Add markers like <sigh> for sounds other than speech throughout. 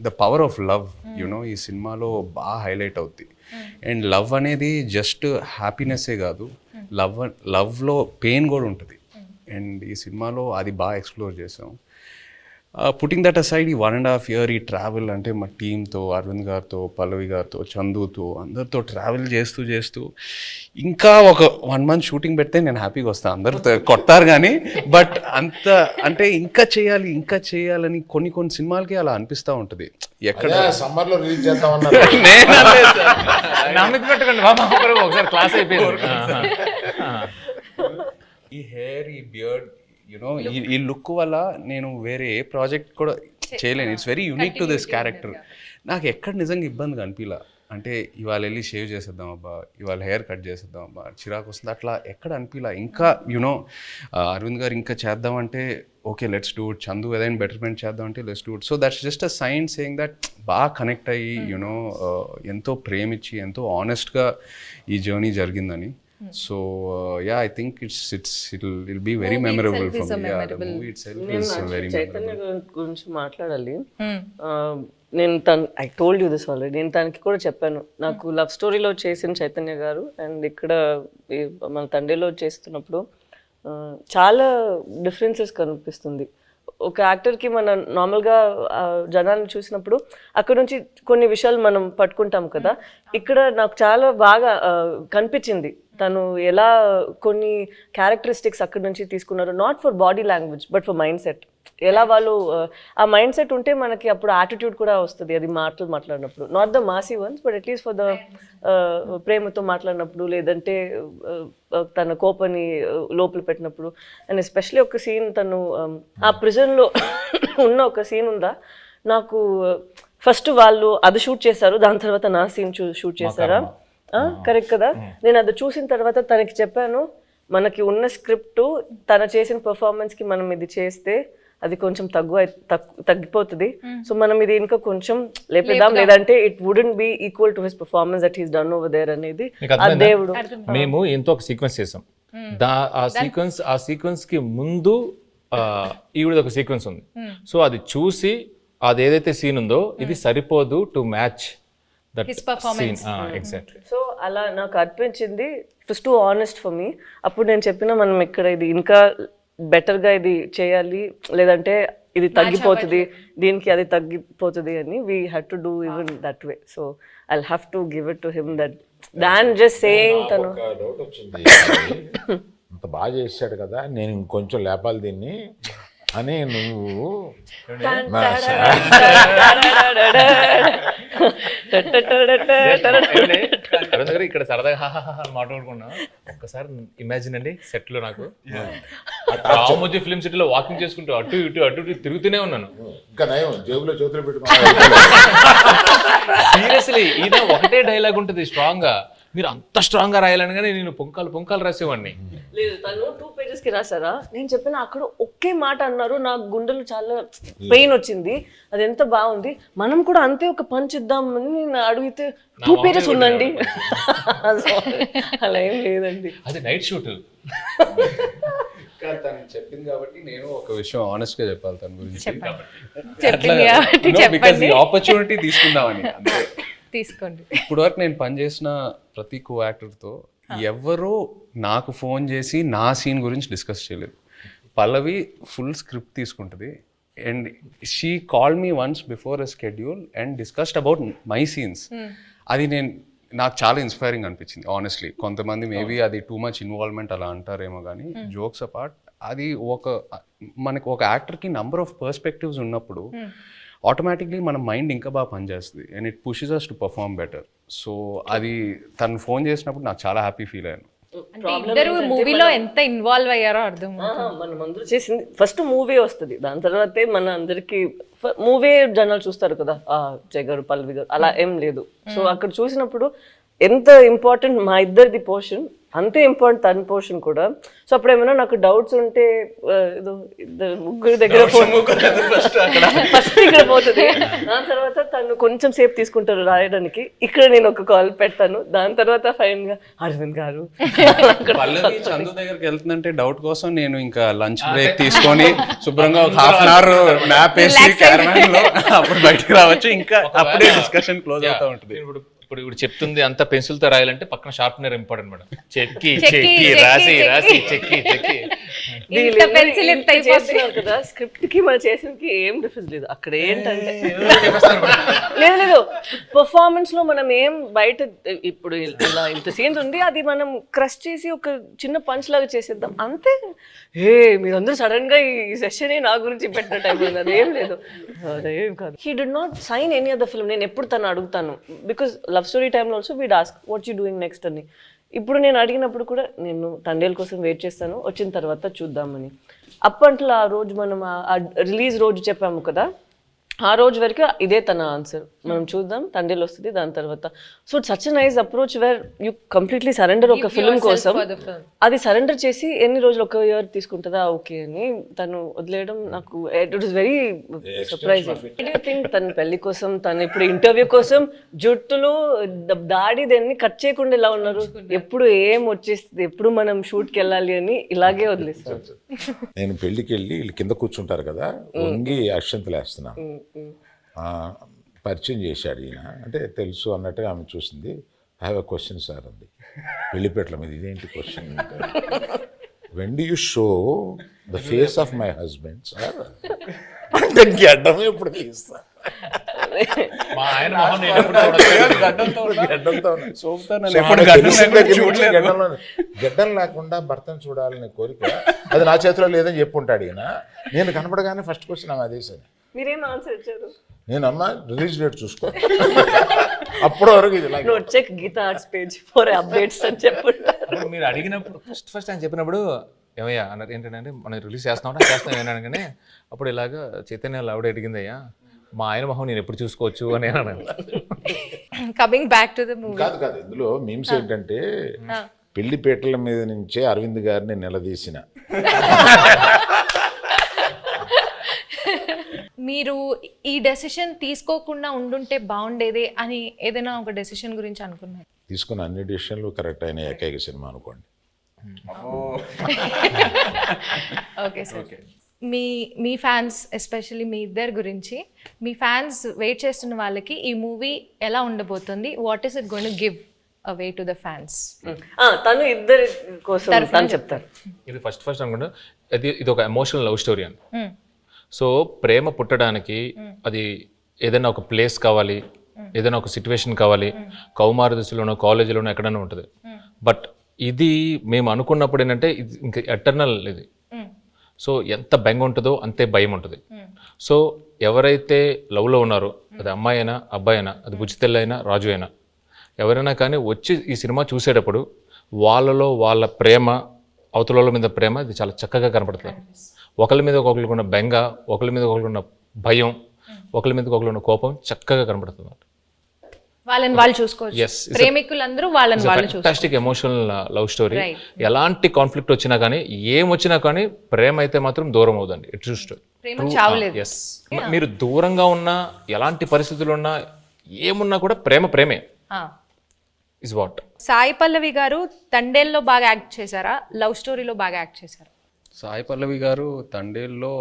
The power of love you know ఈ సినిమాలో బాగా హైలైట్ అవుద్ది. అండ్ లవ్ అనేది జస్ట్ హ్యాపీనెస్సే కాదు లవ్ లవ్లో పెయిన్ కూడా ఉంటుంది. అండ్ ఈ సినిమాలో అది బాగా ఎక్స్ప్లోర్ చేసాం. పుట్టింగ్ దట్ అసైడ్ ఈ వన్ అండ్ హాఫ్ ఇయర్ ఈ ట్రావెల్ అంటే మా టీంతో అరవింద్ గారితో పల్లవి గారితో చందుతో అందరితో ట్రావెల్ చేస్తూ చేస్తూ ఇంకా ఒక వన్ మంత్ షూటింగ్ పెడితే నేను హ్యాపీగా వస్తాను అందరూ త- కొట్టారు కానీ బట్ అంత అంటే ఇంకా చేయాలి ఇంకా చేయాలని కొన్ని కొన్ని సినిమాలకి అలా అనిపిస్తూ ఉంటుంది. ఎక్కడ సమ్మర్లో రిలీజ్ చేద్దాం. ఈ హెయిర్ ఈ బియర్డ్ యునో ఈ లుక్ వల్ల నేను వేరే ఏ ప్రాజెక్ట్ కూడా చేయలేను. It's very unique to this character నాకు ఎక్కడ నిజంగా ఇబ్బంది అనిపించలా అంటే ఇవాళ వెళ్ళి షేవ్ చేసేద్దాం అబ్బా ఇవాళ హెయిర్ కట్ చేసేద్దాం అబ్బా చిరాకు వస్తుంది. అట్లా ఎక్కడ అనిపించలా ఇంకా యునో అరవింద్ గారు ఇంకా చేద్దామంటే okay let's do it Chandu ఏదైనా బెటర్మెంట్ చేద్దాం అంటే let's do it so that's just a sign saying that బాగా కనెక్ట్ అయ్యి యునో ఎంతో ప్రేమించి ఎంతో ఆనెస్ట్గా ఈ జర్నీ జరిగిందని. So yeah I think it's it's it will be very memorable for me yeah the movie it's is very Chaitanya గురి- గురించి మాట్లాడాలి. ఆ, నేను తను I told you this already నేను తనకి కూడా చెప్పాను. నాకు లవ్ స్టోరీలో చేసిన చైతన్య గారు అండ్ ఇక్కడ మన తండ్రిలో చేస్తున్నప్పుడు చాలా డిఫరెన్సెస్ కనిపిస్తుంది. ఒక యాక్టర్కి మన నార్మల్గా జనాన్ని చూసినప్పుడు అక్కడ నుంచి కొన్ని విషయాలు మనం పట్టుకుంటాం కదా. ఇక్కడ నాకు చాలా బాగా కనిపించింది. తను ఎలా కొన్ని క్యారెక్టరిస్టిక్స్ అక్కడ నుంచి తీసుకున్నారు not for body language but for mind set ఎలా వాళ్ళు ఆ, మైండ్ సెట్ ఉంటే మనకి అప్పుడు యాటిట్యూడ్ కూడా వస్తుంది. అది మాటలు మాట్లాడినప్పుడు. Not the massy ones but at least for the ప్రేమతో మాట్లాడినప్పుడు లేదంటే తన కోపని లోపల పెట్టినప్పుడు. అండ్ ఎస్పెషలీ ఒక సీన్ తను ఆ, ప్రిజన్లో <coughs> ఉన్న ఒక సీన్ ఉందా? నాకు ఫస్ట్ వాళ్ళు అది షూట్ చేశారు దాని తర్వాత నా సీన్ షూట్ చేశారా? కరెక్ట్ కదా? నేను అది చూసిన తర్వాత తనకి చెప్పాను మనకి ఉన్న స్క్రిప్ట్ తన చేసిన performance కి మనం ఇది చేస్తే అది కొంచెం తగ్గు తగ్గు- తగ్గిపోతుంది. సో మనం ఇది ఇంకా కొంచెం లేపేద్దాం. లేదంటే it wouldn't be equal to his performance that he's done over there అనేది? దేవుడు మేము ఎంతో ఒక సీక్వెన్స్ చేసాం. దా ఆ సీక్వెన్స్ ఆ సీక్వెన్స్కి ముందు ఆ, ఈవిడ ఒక సీక్వెన్స్ ఉంది. సో అది చూసి అది ఏదైతే సీన్ ఉందో ఇది సరిపోదు టు మ్యాచ్ సో అలా నాకు అనిపించింది. First to honest for me అప్పుడు నేను చెప్పిన మనం ఇక్కడ ఇది ఇంకా better గా ఇది చేయాలి లేదంటే ఇది తగ్గిపోతుంది దీనికి అది తగ్గిపోతుంది అని we had to do even that way so I have to give it to him that than just saying తను. ఒక డౌట్ వచ్చింది. <coughs> అంత బాగా చేశాడు కదా నేను ఇంకొంచెం లేపాలి దీన్ని అని నువ్వు నా <laughs> అరుణ్ దగ్గర ఇక్కడ సరదాగా హాహాహా మాట్లాడుకున్నా ఒకసారి ఇమాజిన్ అండి సెట్లో నాకు రామోజీ ఫిల్మ్ సిటీలో వాకింగ్ చేసుకుంటూ అటు ఇటు అటు ఇటు తిరుగుతూనే ఉన్నాను ఇంకా నయం జేబులో చేతులు పెట్టుకున్నా సీరియస్లీ ఈయన ఒకటే డైలాగ్ ఉంటుంది స్ట్రాంగ్గా మీరు అంత స్ట్రాంగ్గా రాయాలని కానీ నేను పొంకాలు పొంకాలు రాసేవాడిని. లేదు తను టూ పేజెస్కి రాసారా నేను చెప్పిన అక్కడ ఒకే మాట అన్నారు నా గుండెలు చాలా పెయిన్ వచ్చింది. అది ఎంత బాగుంది? మనం కూడా అంతే ఒక పంచ్ ఇద్దామని నేను అడిగితే టూ పేజెస్ ఉందండి. <laughs> అలా ఏం లేదండి. అది నైట్ షూట్ తను చెప్పింది కాబట్టి నేను ఒక విషయం ఆనెస్ట్గా చెప్పాలి తన గురించి. ఆపర్చునిటీ తీసుకుందామని తీసుకోండి. ఇప్పుడు వరకు నేను పనిచేసిన ప్రతి కో యాక్టర్తో ఎవరో నాకు ఫోన్ చేసి నా సీన్ గురించి డిస్కస్ చేయలేదు. పల్లవి ఫుల్ స్క్రిప్ట్ తీసుకుంటుంది. And she call me once before a schedule and discussed about my scenes అది నేను నాకు చాలా ఇన్స్పైరింగ్ అనిపించింది ఆనెస్ట్లీ కొంతమంది మేబీ అది టూ మచ్ ఇన్వాల్వ్మెంట్ అలా అంటారేమో కానీ జోక్స్ అపార్ట్ అది ఒక మనకు ఒక యాక్టర్కి నంబర్ ఆఫ్ పర్స్పెక్టివ్స్ ఉన్నప్పుడు ఆటోమేటిక్లీ మన మైండ్ ఇంకా బాగా పనిచేస్తుంది. And it pushes us to perform better so అది తను ఫోన్ చేసినప్పుడు నాకు చాలా హ్యాపీ ఫీల్ అయ్యాను. ఇద్దరు మూవీలో ఎంత ఇన్వాల్వ్ అయ్యారో అర్థం మనం అందరూ చేసింది ఫస్ట్ మూవీ వస్తుంది. దాని తర్వాతే మన అందరికి మూవీ జనాలు చూస్తారు కదా. ఆ జయ గారు పల్లవి గారు. అలా ఏం లేదు. సో అక్కడ చూసినప్పుడు ఎంత ఇంపార్టెంట్ మా ఇద్దరిది పోర్షన్ అంతే ఇంపార్టెంట్ తన పోర్షన్ కూడా. సో అప్పుడు ఏమైనా నాకు డౌట్స్ ఉంటే ఏదో ముగ్గురు దగ్గర ఫస్ట్ <laughs> ఇక్కడ పోతుంది. దాని తర్వాత తను కొంచెం సేపు తీసుకుంటారు రాయడానికి. ఇక్కడ నేను ఒక కాల్ పెడతాను. దాని తర్వాత ఫైన్గా అరవింద్ గారు. <laughs> చందు దగ్గరికి వెళ్తుందంటే డౌట్ కోసం నేను ఇంకా లంచ్ బ్రేక్ తీసుకొని శుభ్రంగా ఒక హాఫ్ అన్ అవర్ మ్యాప్ వేసి అప్పుడు బయటకు రావచ్చు. ఇంకా అప్పుడే డిస్కషన్ క్లోజ్ అవుతా ఉంటుంది. ఇప్పుడు ఇప్పుడు ఇప్పుడు చెప్తుంది అంత పెన్సిల్తో రాయాలంటే పక్కన షార్ప్నర్ ఇంపార్టెంట్ మేడం. చెక్కి చెక్కి, రాసి. రాసి చెక్కి చెక్కి. ఇంత పెన్సిల్ చేస్తున్నారు కదా స్క్రిప్ట్కి మన చేసినకి ఏం డిఫరెన్స్ లేదు. అక్కడ ఏంటంటే లేదు లేదు. పర్ఫార్మెన్స్లో మనం ఏం బయట ఇప్పుడు ఇలా ఇంత సీన్స్ ఉంది అది మనం క్రష్ చేసి ఒక చిన్న పంచ్ లాగా చేసేద్దాం. అంతే. ఏ మీరందరూ సడన్గా ఈ సెషన్ నా గురించి పెట్టిన టైం ఉంది. అదేం లేదు. అదేం కాదు. He did not sign any other film నేను ఎప్పుడు తను అడుగుతాను. బికాస్ లవ్ స్టోరీ టైంలో also we'd ask what you doing next అని ఇప్పుడు నేను అడిగినప్పుడు కూడా నేను తండేల కోసం వెయిట్ చేస్తాను వచ్చిన తర్వాత చూద్దామని. అప్పట్లో ఆ రోజు మనం రిలీజ్ రోజు చెప్పాము కదా ఆ రోజు వరకు ఇదే తన ఆన్సర్ మనం చూద్దాం తండ్రిలో వస్తుంది దాని తర్వాత. So such nice approach where you completely surrender ఒక ఫిల్మ్ కోసం. అది సరెండర్ చేసి ఎన్ని రోజులు ఒక ఇయర్ తీసుకుంటుందా? ఓకే అని తను వదిలేయడం నాకు it is very surprising think తన పెళ్ళి కోసం తను ఇప్పుడు ఇంటర్వ్యూ కోసం జుట్టులు దాడి దాన్ని కట్ చేయకుండా ఇలా ఉన్నారు? ఎప్పుడు ఏం వచ్చేస్తుంది? ఎప్పుడు మనం షూట్కి వెళ్ళాలి అని ఇలాగే వదిలేస్తారు. <laughs> నేను పెళ్ళికి వెళ్ళి వీళ్ళు కింద కూర్చుంటారు కదా వంగి అక్షంతలు వేస్తున్నాను పరిచయం చేశాడు ఈయన. అంటే తెలుసు అన్నట్టుగా ఆమె చూసింది. I have a question sir అంది. పెళ్ళిపేటల మీద ఇదేంటి question when do you show the face of my husband sir అంటే గడ్డం ఎప్పుడు తీస్తా గడ్డం లేకుండా భర్తను చూడాలనే కోరిక అది నా చేతిలో లేదని చెప్పుంటాడు ఈయన. నేను కనపడగానే ఫస్ట్ క్వశ్చన్ ఆమె అదే సార్. మీరేం ఆన్సర్ ఇచ్చారు? నేను అమ్మా రిలీజ్ డేట్ చూసుకో. అప్పటి వరకు ఇది ఇలాగే. No check Geetha Arts page for updates అని అప్పుడు మీరు అడిగినప్పుడు ఫస్ట్ ఫస్ట్ ఆయన చెప్పినప్పుడు ఏమయ్యా అన్నారు ఏంటంటే మనం రిలీజ్ చేస్తున్నాం చేస్తాం ఏనగానే అప్పుడు ఇలాగ చైతన్య ఆవిడ అడిగిందయ్యా మా ఆయన మొహం నేను ఎప్పుడు చూసుకోవచ్చు అని నేను అన్నాను coming back to the movie కాదు కాదు ఇందులో మీమ్స్ ఏంటంటే పెళ్ళి పీటల మీద నుంచే అరవింద్ గారిని నిలదీసిన. <laughs> మీరు ఈ డెసిషన్ తీసుకోకుండా ఉండుంటే బాగుండేదే అని ఏదైనా ఒక డెసిషన్ గురించి అనుకున్నారు? తీసుకున్న అన్ని డిసిషన్లు కరెక్ట్ అయిన ఏకైక సినిమా అనుకోండి. Okay sir. మీ మీ ఫ్యాన్స్ ఎస్పెషల్లీ మీ ఇద్దరి గురించి మీ ఫ్యాన్స్ వెయిట్ చేస్తున్న వాళ్ళకి ఈ మూవీ ఎలా ఉండబోతుంది? What is it going give away to the fans తను ఇద్దరి కోసం తను చెప్తారు. ఇది ఫస్ట్ ఫస్ట్ అనుకుంటా. ఇది ఇది ఒక ఎమోషనల్ లవ్ స్టోరీ అని. సో ప్రేమ పుట్టడానికి అది ఏదైనా ఒక ప్లేస్ కావాలి ఏదైనా ఒక సిచ్యువేషన్ కావాలి కౌమార దశలోనో కాలేజీలోనో ఎక్కడైనా ఉంటుంది. బట్ ఇది మేము అనుకున్నప్పుడు ఏంటంటే ఇది ఇంకా ఎటర్నల్ ఇది. సో ఎంత బెంగ ఉంటుందో అంతే భయం ఉంటుంది. సో ఎవరైతే లవ్లో ఉన్నారో అది అమ్మాయి అయినా అబ్బాయి అయినా అది బుజ్జితెల్లి అయినా రాజు అయినా ఎవరైనా కానీ వచ్చి ఈ సినిమా చూసేటప్పుడు వాళ్ళలో వాళ్ళ ప్రేమ అవతల మీద ప్రేమ ఇది చాలా చక్కగా కనపడుతుంది. ఒకరి మీద ఒకరికి ఉన్న బెంగ ఒకరి మీద ఒకరికి ఉన్న భయం ఒకరి మీద ఒకరికి ఉన్న కోపం చక్కగా కనపడుతుంది వాళ్ళని వాళ్ళు చూసుకోవచ్చు. ప్రేమికులందరూ వాళ్ళని వాళ్ళు ఎమోషనల్ లవ్ స్టోరీ. ఎలాంటి కాన్ఫ్లిక్ట్ వచ్చినా కానీ ఏం వచ్చినా కానీ ప్రేమ అయితే మాత్రం దూరం అవుదండి. ఇట్ చావలేదు. ఎస్ మీరు దూరంగా ఉన్నా ఎలాంటి పరిస్థితులు ఉన్నా ఏమున్నా కూడా ప్రేమ ప్రేమే. ఇస్ వాట్ సాయి పల్లవి గారు తండేల్లో బాగా యాక్ట్ చేశారా? లవ్ స్టోరీలో బాగా యాక్ట్ చేశారా? సాయి పల్లవి గారు తండేల్లో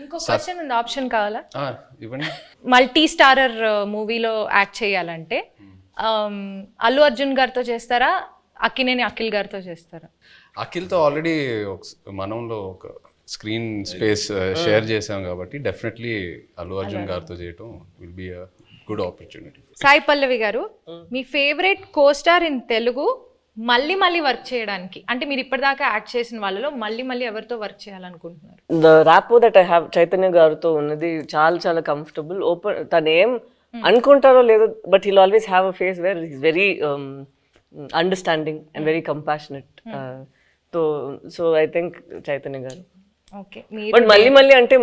ఇంకో క్వశ్చన్ ఉంది ఆప్షన్ కావాలా? ఆ, ఇవ్వండి. మల్టీ స్టారర్ మూవీలో యాక్ట్ చేయాలంటే um, అల్లు అర్జున్ గారితో చేస్తారా అక్కినేని అఖిల్ గారితో చేస్తారా? అఖిల్తో ఆల్రెడీ ఒక మనంలో ఒక స్క్రీన్ స్పేస్ షేర్ చేసాం కాబట్టి డెఫినెట్లీ అల్లు అర్జున్ గారితో చేయటం will be good opportunity Sai Pallavi గారు మీ ఫేవరెట్ కోస్టార్ ఇన్ తెలుగు మళ్ళీ మళ్ళీ వర్క్ చేయడానికి. అంటే మీరు ఇప్పటిదాకా యాక్ట్ చేసిన వాళ్ళలో మళ్ళీ మళ్ళీ ఎవరితో వర్క్ చేయాలనుకుంటున్నారు? The rapport that I have Chaitanya గారితో ఉన్నది చాలా చాలా కంఫర్టబుల్. ఓపెన్ తను ఏం అనుకుంటారో లేదో but he'll always have a face where is very understanding and very compassionate. So so I think Chaitanya గారు. బట్ మళ్ళీ మళ్ళీ అంటే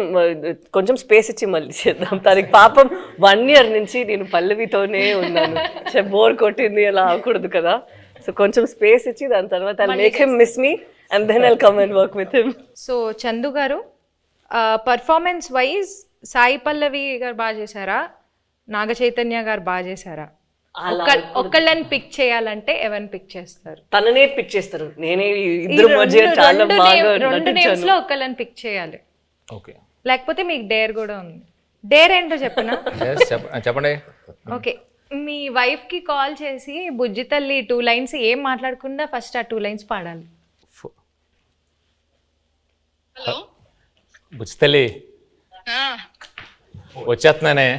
కొంచెం స్పేస్ ఇచ్చి మళ్ళీ చేద్దాం. తనకి పాపం వన్ ఇయర్ నుంచి నేను పల్లవితోనే ఉన్నాను. <laughs> బోర్ కొట్టింది అలా అవ్వకూడదు కదా. సో కొంచెం స్పేస్ ఇచ్చి దాని తర్వాత I make him miss me and then I'll come and work with him so Chandu గారు పర్ఫార్మెన్స్ వైజ్ సాయి పల్లవి గారు బాగా చేశారా? నాగ చైతన్య గారు బాగా చేశారా? ఒక్కళ్ళని పిక్ చేయాలంటే ఎవరిని పిక్ చేస్తారు? తననే పిక్ చేస్తారు. నేనే ఇద్దరు మధ్య చాలా బాగా రెండు నేమ్స్లో ఒక్కళ్ళని పిక్ చేయాలి. ఓకే. లేకపోతే మీకు డేర్ కూడా ఉంది. డేర్ ఏంటో చెప్పనా? చెప్పండి. ఓకే. మీ వైఫ్కి కాల్ చేసి బుజ్జి తల్లి టూ లైన్స్ ఏం మాట్లాడకుండా ఫస్ట్ ఆ టూ లైన్స్ పాడాలి. బుచ్చితల్లి వచ్చేస్తున్నానే.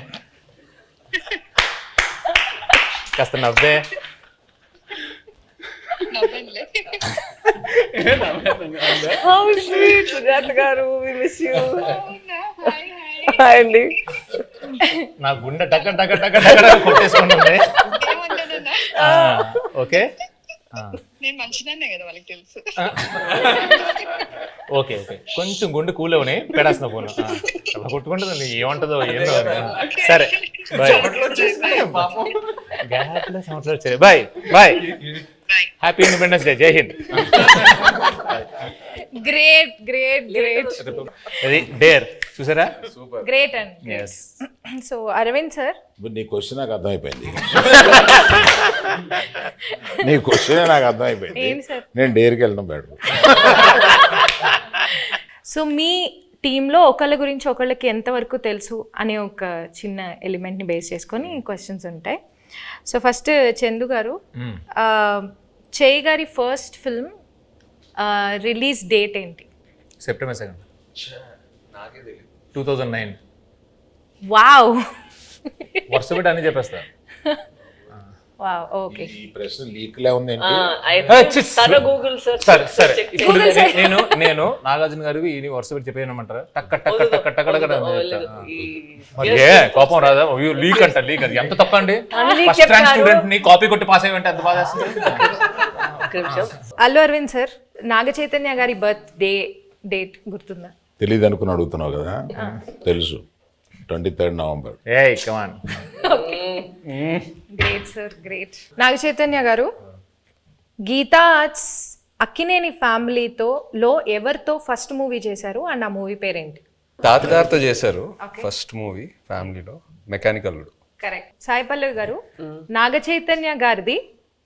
కాస్త నవ్వే. హౌ స్వీట్ సుజాత గారు వి మిస్ యూ హాయ్ అండి <laughs> నా గుండె టక్క టక్క టక్క టక్క కొట్టేసుకుంటుంది ఆ, ఓకే? నేను మంచిదాన్నే కదా వాళ్ళకి తెలుసు. Okay okay. కొంచెం గుండె కూల్ అవని పెడేస్తున్న ఫోన్. అలా కొట్టుకుంటుంది ఏమంటుందో ఏందో. సరే <laughs> బాయ్. గ్యాప్లో bye bye. Happy independence day Jai Hind great great great అది డేర్ చూసారా? గ్రేట్ అండి ఎస్ సో అరవింద్ సార్ ఇప్పుడు నీ క్వశ్చన్ నాకు అర్థమైపోయింది. నీ క్వశ్చన్ నాకు అర్థమైపోయింది. ఏంటి సార్? నేను డేర్కి వెళ్ళడం బెటర్ సో మీ టీంలో ఒకళ్ళ గురించి ఒకళ్ళకి ఎంతవరకు తెలుసు అనే ఒక చిన్న ఎలిమెంట్ని బేస్ చేసుకొని క్వశ్చన్స్ ఉంటాయి. సో ఫస్ట్ చందు గారు ఆ, చేయి గారి ఫస్ట్ ఫిల్మ్ రిలీజ్ డేట్ ఏంటి? September second. Two thousand nine. Wow. వరుస పెట్టి అన్ని చెప్పేస్తా. <laughs> ఓకే ఈ ప్రశ్న లీక్లే ఉంది <laughs> సరే సరే. ఇప్పుడు నే- నేను నేను <laughs> నాగార్జున గారికి ఈ వరుస పెట్టి చెప్పేయమంటారా టక్క టక్క టక్క టక్క. మరి ఏ కోపం రాదా? లీక్ అంట లీక్ అది. ఎంత తప్ప అండి ఫస్ట్ ర్యాంక్ స్టూడెంట్ని కాపీ కొట్టి పాస్ అయ్యంటే ఎంత బాధ అల్లు అరవింద్ సార్ నాగ చైతన్య గారి బర్త్ డే డేట్ గుర్తుందా? తెలియదు అనుకుని అడుగుతున్నావు కదా. తెలుసు. Twenty third November A come on great sir great Naga Chaitanya గారు గీతా అక్కినేని ఫ్యామిలీతో లో ఎవరితో ఫస్ట్ మూవీ చేశారు అండ్ ఆ మూవీ పేరేంటి? తాతగారితో చేశారు ఫస్ట్ మూవీ ఫ్యామిలీలో మెకానికల్ కరెక్ట్. సాయి పల్లవి గారు నాగ చైతన్య గారిది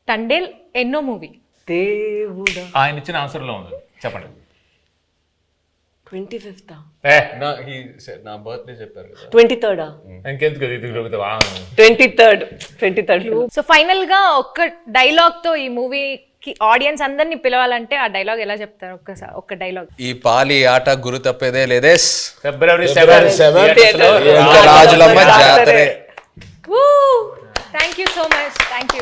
తండేల్ ఎన్నో మూవీ? దేవుడా. ఆయన ఇచ్చిన ఆన్సర్లో ఉంది. చెప్పండి. ట్వంటీ ఫిఫ్త్ నా బర్త్డే చెప్పారు కదా. ట్వంటీ థర్డా ఇంకెందుకు twenty third twenty third so ఫైనల్గా ఒక్క డైలాగ్తో ఈ మూవీకి ఆడియన్స్ అందరినీ పిలవాలంటే ఆ డైలాగ్ ఎలా చెప్తారు? ఒక్కసారి ఒక్క డైలాగ్ ఈ పాలి ఆట గురు తప్పేదే లేదేస్ ఫిబ్రవరి. రాజులమ్మ జాతరే. Thank you so much thank you